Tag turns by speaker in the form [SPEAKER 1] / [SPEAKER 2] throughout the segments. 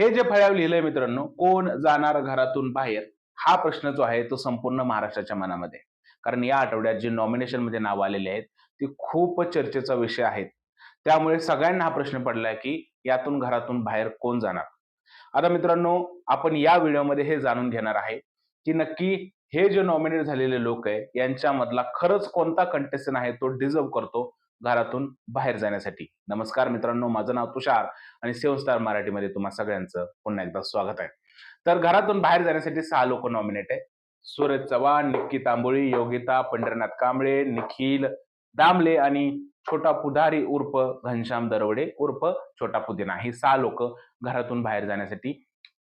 [SPEAKER 1] हे जे फळ्यावर लिहिलंय मित्रांनो कोण जाणार घरातून बाहेर? हा प्रश्न जो आहे तो संपूर्ण महाराष्ट्राच्या मनामध्ये कारण या आठवड्यात जे नॉमिनेशनमध्ये नाव आलेले आहेत ते खूप चर्चेचा विषय आहेत. त्यामुळे सगळ्यांना हा प्रश्न पडलाय की यातून घरातून बाहेर कोण जाणार? आता मित्रांनो आपण या व्हिडिओमध्ये हे जाणून घेणार आहे की नक्की हे जे नॉमिनेट झालेले लोक आहे यांच्यामधला खरंच कोणता कंटेस्टन आहे तो डिझर्व करतो? घरातून बाहेर जाण्यासाठी. नमस्कार मित्रांनो माझं नाव तुषार आणि सेव्ह स्टार मराठीमध्ये तुम्हा सगळ्यांचं पुन्हा एकदा स्वागत आहे. तर घरातून बाहेर जाण्यासाठी सहा लोक नॉमिनेट आहे सूरज चव्हाण निक्की तांबोळी योगिता पंढरनाथ कांबळे निखिल दामले आणि छोटा पुधारी उर्फ घनश्याम दरवडे उर्फ छोटा पुदिना. हे सहा लोक घरातून बाहेर जाण्यासाठी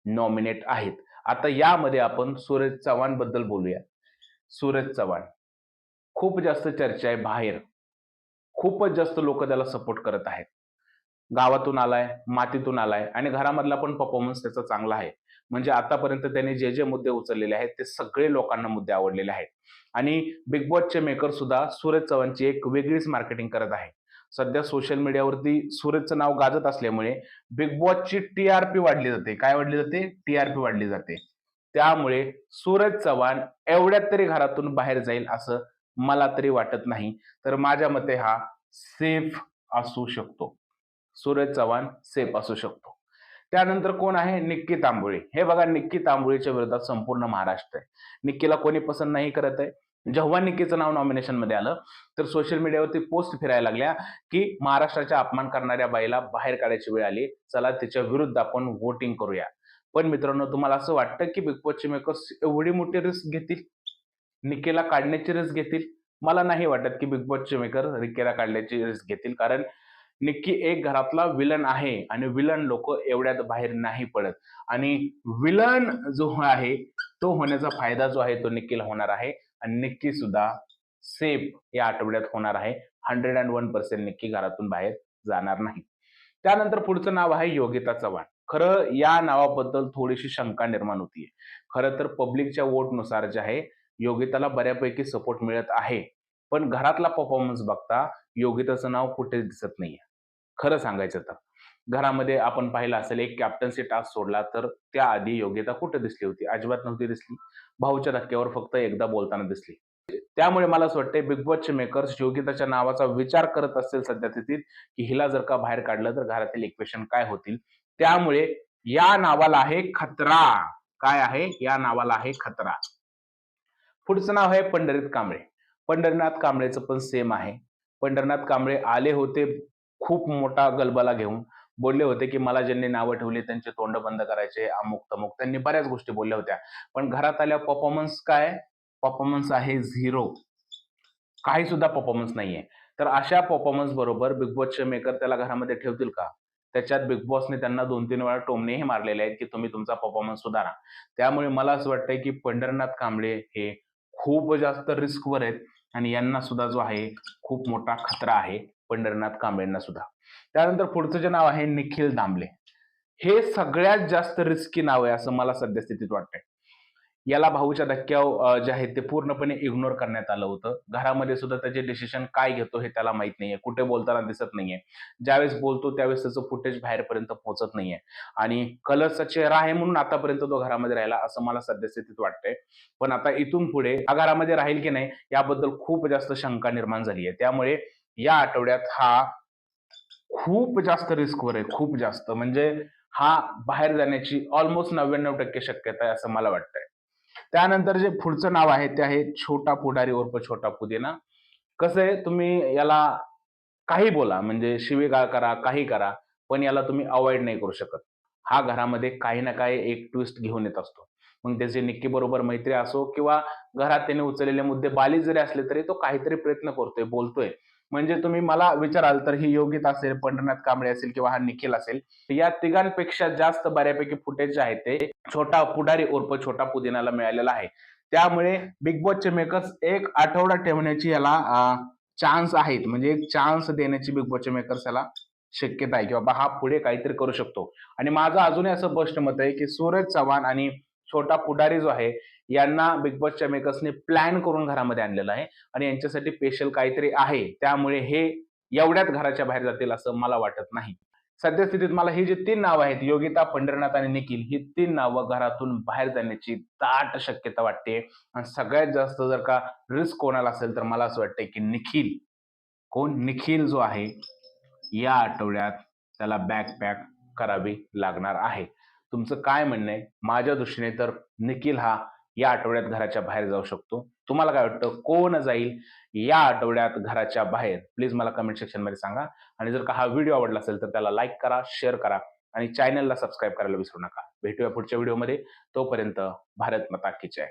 [SPEAKER 1] नॉमिनेट आहेत. आता यामध्ये आपण सूरज चव्हाणबद्दल बोलूया. सूरज चव्हाण खूप जास्त चर्चा आहे बाहेर. खूपच जास्त लोक त्याला सपोर्ट करत आहेत. गावातून आलाय मातीतून आलाय आणि घरामधला पण परफॉर्मन्स त्याचा चांगला आहे. म्हणजे आतापर्यंत त्याने जे जे मुद्दे उचललेले आहेत ते सगळे लोकांना मुद्दे आवडलेले आहेत. आणि बिग बॉसचे मेकर सुद्धा सूरज चव्हाणची एक वेगळीच मार्केटिंग करत आहे सध्या सोशल मीडियावरती सूरजचं नाव गाजत असल्यामुळे बिग बॉसची टी आर पी वाढली जाते. काय वाढली जाते? टी आर पी वाढली जाते. त्यामुळे सूरज चव्हाण एवढ्यात तरी घरातून बाहेर जाईल असं मला तरी वाटत नाही. तर माझ्या मते हा सेफ असू शकतो. सूरज चव्हाण सेफ असू शकतो. त्यानंतर कोण आहे? निक्की तांबोळी. हे बघा निक्की तांबोळीच्या विरोधात संपूर्ण महाराष्ट्र आहे. निक्कीला कोणी पसंत नाही करत आहे. जेव्हा निक्कीचं नाव नॉमिनेशनमध्ये आलं तर सोशल मीडियावरती पोस्ट फिरायला लागल्या की महाराष्ट्राचा अपमान करणाऱ्या बाईला बाहेर काढायची वेळ आली चला तिच्या विरुद्ध आपण वोटिंग करूया. पण मित्रांनो तुम्हाला असं वाटतं की बिग बॉसचे मेकर्स एवढी मोठी रिस्क घेतील? निकेला काढण्याची रिस्क घेतील. मला नाही वाटत की बिग बॉसचे मेकर निकेला काढण्याची रिस्क घेतील. कारण निक्की एक घरातला विलन आहे आणि विलन लोक एवढ्यात बाहेर नाही पडत. आणि विलन जो आहे तो होण्याचा फायदा जो आहे तो निक्कीला होणार आहे. आणि निक्की सुद्धा सेफ या आठवड्यात होणार आहे. Hundred and one percent Nikki घरातून बाहेर जाणार नाही. त्यानंतर पुढचं नाव आहे योगिता चव्हाण. खरं या नावाबद्दल थोडीशी शंका निर्माण होतीये. खरं तर पब्लिकच्या वोटनुसार जे आहे योगिताला बऱ्यापैकी सपोर्ट मिळत आहे. पण घरातला परफॉर्मन्स बघता योगिताचं नाव कुठेच दिसत नाहीये. खरं सांगायचं तर. घरामध्ये आपण पाहिलं असेल एक कॅप्टन्सी टास्क सोडला तर त्याआधी योग्यता कुठे दिसली होती? अजिबात नव्हती दिसली. भाऊच्या धक्क्यावर फक्त एकदा बोलताना दिसली. त्यामुळे मला असं वाटतंय बिग बॉसचे मेकर्स योगिताच्या नावाचा विचार करत असतील सध्या स्थितीत की हिला जर का बाहेर काढलं तर घरातील इक्वेशन काय होतील? त्यामुळे या नावाला आहे खतरा. काय आहे? या नावाला आहे खतरा. पुढचं नाव आहे पंढरीत कांबळे. पंढरीनाथ कांबळेचं पण सेम आहे. पंढरनाथ कांबळे आले होते खूप मोठा गलबला घेऊन. बोलले होते की मला ज्यांनी नावं ठेवली त्यांचे तोंड बंद करायचे अमुक तमुक. त्यांनी बऱ्याच गोष्टी बोलल्या होत्या. पण घरात आल्या परफॉर्मन्स काय? परफॉर्मन्स आहे झिरो काही सुद्धा परफॉर्मन्स नाहीये. तर अशा परफॉर्मन्स बरोबर बिग बॉसचे मेकर त्याला घरामध्ये ठेवतील का? त्याच्यात बिग बॉसने त्यांना दोन तीन वेळा टोमणेही मारलेले आहेत की तुम्ही तुमचा परफॉर्मन्स सुधारा. त्यामुळे मला असं वाटतंय की पंढरनाथ कांबळे हे खूप जास्त रिस्कवर आहेत आणि यांना सुद्धा जो आहे खूप मोठा खतरा आहे पंढरनाथ कांबळेंना सुद्धा. त्यानंतर पुढचं जे नाव आहे निखिल दामले. हे सगळ्यात जास्त रिस्की नाव आहे असं मला सद्यस्थितीत वाटतंय. याला भाऊच्या धक्क्यावर जे आहेत ते पूर्णपणे इग्नोर करण्यात आलं होतं. घरामध्ये सुद्धा त्याचे डिसिशन काय घेतो हे त्याला माहीत नाहीये. कुठे बोलताना दिसत नाहीये. ज्यावेळेस बोलतो त्यावेळेस त्याचं फुटेज बाहेरपर्यंत पोहोचत नाहीये. आणि कलर्सचा चेहरा आहे म्हणून आतापर्यंत तो घरामध्ये राहिला असं मला सद्यस्थितीत वाटतंय. पण आता इथून पुढे हा घरामध्ये राहील की नाही याबद्दल खूप जास्त शंका निर्माण झाली आहे त्यामुळे या आठवड्यात हा खूप जास्त रिस्कवर आहे. खूप जास्त. म्हणजे हा बाहेर जाण्याची ऑलमोस्ट नव्याण्णव टक्के शक्यता आहे असं मला वाटतंय. त्यानंतर जे पुढचं नाव आहे ते आहे छोटा पुढारी उर्फ छोटा पुदिना. कसं आहे तुम्ही याला काही बोला म्हणजे शिवीगाळ करा काही करा पण याला तुम्ही अवॉइड नाही करू शकत. हा घरामध्ये काही ना काही एक ट्विस्ट घेऊन येत असतो. मग त्याचे निक्की बरोबर मैत्री असो किंवा घरात त्याने उचललेले मुद्दे बाली जरी असले तरी तो काहीतरी प्रयत्न करतोय बोलतोय. म्हणजे तुम्ही मला विचाराल तर ही योगिता असेल पंढरनाथ कांबळे असेल किंवा हा निखिल असेल या तिघांपेक्षा जास्त बऱ्यापैकी फुटेज जे आहे ते छोटा पुढारी उर्फ छोटा पुदिनाला मिळालेला आहे. त्यामुळे बिग बॉसचे मेकर्स एक आठवडा ठेवण्याची याला चान्स आहेत. म्हणजे एक चान्स देण्याची बिग बॉसचे मेकर्स याला शक्यता आहे. की बाबा हा पुढे काहीतरी करू शकतो. आणि माझं अजूनही असं स्पष्ट मत आहे की सूरज चव्हाण आणि छोटा पुढारी जो आहे यांना बिग बॉसच्या मेकर्सने प्लॅन करून घरामध्ये आणलेलं आहे. आणि यांच्यासाठी स्पेशल काहीतरी आहे. त्यामुळे हे एवढ्यात घराच्या बाहेर जातील असं मला वाटत नाही. सद्यस्थितीत मला ही जी तीन नावं आहेत योगिता पंढरनाथ आणि निखिल ही तीन नावं घरातून बाहेर जाण्याची दाट शक्यता वाटते. आणि सगळ्यात जास्त जर का रिस्क कोणाला असेल तर मला असं वाटतंय की निखिल. कोण? निखिल जो आहे या आठवड्यात त्याला बॅक पॅक करावी लागणार आहे. तुमचं काय म्हणणं आहे? माझ्या दृष्टीने तर निखिल हा या आठवड्यात घराच्या बाहेर जाऊ शकतो. तुम्हाला काय वाटतं? कोण जाईल या आठवड्यात घराच्या बाहेर? प्लीज मला कमेंट सेक्शनमध्ये सांगा. आणि जर का हा व्हिडिओ आवडला असेल तर त्याला लाईक करा शेअर करा आणि चॅनलला सबस्क्राईब करायला विसरू नका. भेटूया पुढच्या व्हिडिओमध्ये तोपर्यंत भारत मता की जय.